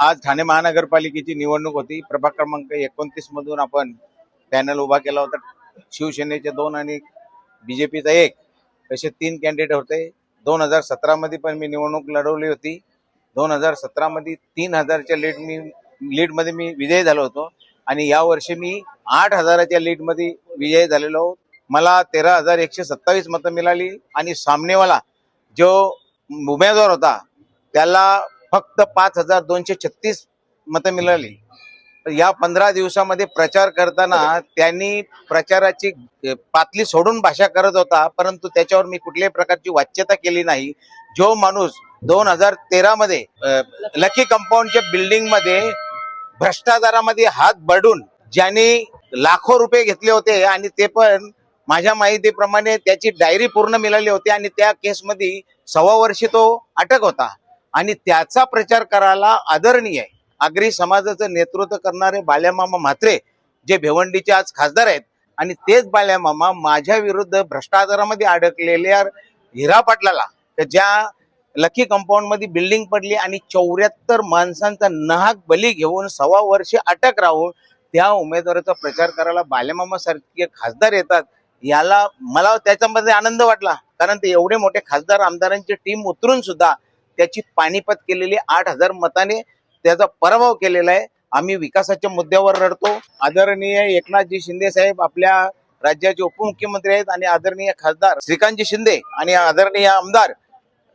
आज ठाणे महानगरपालिकेची निवडणूक होती. प्रभाग क्रमांक एकोणतीस मधून आपण पॅनल उभा केला होता. शिवसेनेचे दोन आणि बीजेपीचा एक. असे तीन कॅन्डिडेट होते. दोन हजार सतरामध्ये पण मी निवडणूक लढवली होती. दोन हजार सतरामध्ये तीन हजारच्या लीड मी लीडमध्ये मी विजयी झालो होतो. आणि या वर्षी मी आठ हजाराच्या लीडमध्ये विजयी झालेलो मला तेरा हजार एकशे सत्तावीस मतं मिळाली. आणि सामनेवाला जो उमेदवार होता त्याला फक्त पाच हजार दोनशे छत्तीस मतं मिळाली. या पंधरा दिवसामध्ये प्रचार करताना त्यांनी प्रचाराची पातली पातळी सोडून भाषा करत होता परंतु त्याच्यावर मी कुठल्याही प्रकारची वाच्यता केली नाही. जो माणूस दोन हजार तेरा मध्ये लकी कंपाऊंडच्या बिल्डिंगमध्ये भ्रष्टाचारामध्ये हात बडून ज्यांनी लाखो रुपये घेतले होते आणि ते पण माझ्या माहितीप्रमाणे त्याची डायरी पूर्ण मिळाली होती आणि त्या केसमध्ये सव्वा वर्षी तो अटक होता. आणि त्याचा प्रचार करायला आदरणीय आहे आगरी समाजाचं नेतृत्व करणारे बाल्यामामा म्हात्रे जे भिवंडीचे आज खासदार आहेत आणि तेच बाल्यामामा माझ्या विरुद्ध भ्रष्टाचारामध्ये अडकलेल्या हिरा पाटलाला तर ज्या लकी कंपाऊंडमध्ये बिल्डिंग पडली आणि चौऱ्याहत्तर माणसांचा नाहक बली घेऊन सव्वा वर्षे अटक राहून त्या उमेदवाराचा प्रचार करायला बाल्यामामा सारखे खासदार येतात याला मला त्याच्यामध्ये आनंद वाटला. कारण ते एवढे मोठे खासदार आमदारांची टीम उतरून सुद्धा त्याची पाणीपत केलेली आठ हजार मताने त्याचा पराभव केलेला आहे. आम्ही विकासाच्या मुद्द्यावर रडतो. आदरणीय एकनाथजी शिंदे साहेब आपल्या राज्याचे उपमुख्यमंत्री आहेत आणि आदरणीय खासदार श्रीकांतजी शिंदे आणि आदरणीय आमदार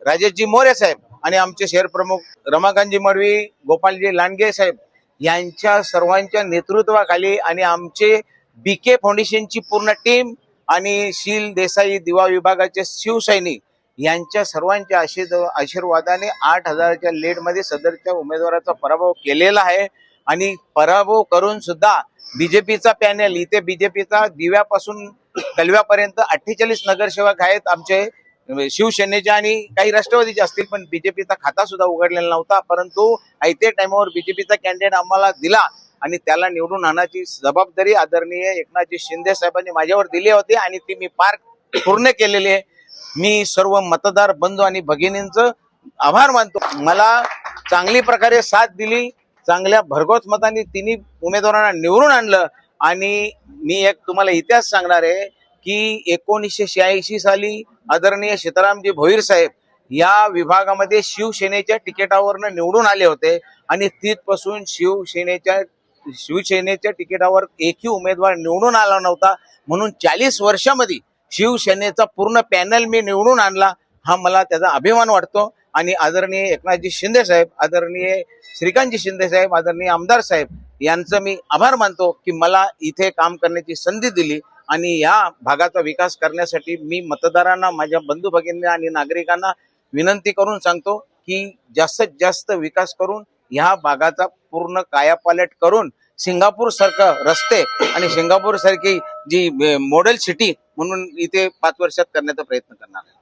राजेशजी मोरे साहेब आणि आमचे शहर प्रमुख रमाकांतजी मडवी गोपालजी लांडगे साहेब यांच्या सर्वांच्या नेतृत्वाखाली आणि आमचे बी के फाउंडेशनची पूर्ण टीम आणि शील देसाई दिवा विभागाचे शिवसैनिक यांच्या सर्वांच्या आशीर्वादाने आठ हजाराच्या लीडमध्ये सदरच्या उमेदवाराचा पराभव केलेला आहे. आणि पराभव करून सुद्धा बीजेपीचा पॅनेल इथे बीजेपीचा दिव्यापासून कलव्यापर्यंत अठ्ठेचाळीस नगरसेवक आहेत आमचे शिवसेनेचे आणि काही राष्ट्रवादीचे असतील पण बीजेपीचा खाता सुद्धा उघडलेला नव्हता. परंतु आयत्या टायमावर बीजेपीचा कॅन्डिडेट आम्हाला दिला आणि त्याला निवडून आणण्याची जबाबदारी आदरणीय एकनाथजी शिंदे साहेबांनी माझ्यावर दिली होती आणि ती मी पार पूर्ण केलेली आहे. मी सर्व मतदार बंधू आणि भगिनींचं आभार मानतो. मला चांगली प्रकारे साथ दिली चांगल्या भरघोस मतांनी तिन्ही उमेदवारांना निवडून आणलं आणि मी एक तुम्हाला इतिहास सांगणार आहे की एकोणीसशे शहाऐंशी साली आदरणीय सीतारामजी भोईर साहेब या विभागामध्ये शिवसेनेच्या तिकिटावरनं निवडून आले होते आणि तिथपासून शिवसेनेच्या शिवसेनेच्या तिकिटावर एकही उमेदवार निवडून आला नव्हता. म्हणून चाळीस वर्षामध्ये शिवसेनेचा पूर्ण पॅनल मी निवडून आणला हा मला त्याचा अभिमान वाटतो. आणि आदरणीय एकनाथजी शिंदे साहेब आदरणीय श्रीकांतजी शिंदे साहेब आदरणीय आमदार साहेब यांचं मी आभार मानतो की मला इथे काम करण्याची संधी दिली आणि या भागाचा विकास करण्यासाठी मी मतदारांना माझ्या बंधू भगिनींना आणि नागरिकांना विनंती करून सांगतो की जास्तीत जास्त विकास करून ह्या भागाचा पूर्ण कायापालट करून सिंगापूर सारखं रस्ते आणि सिंगापूर सारखी जी मॉडेल सिटी म्हणून इथे पाच वर्षात करण्याचा प्रयत्न करणार आहे.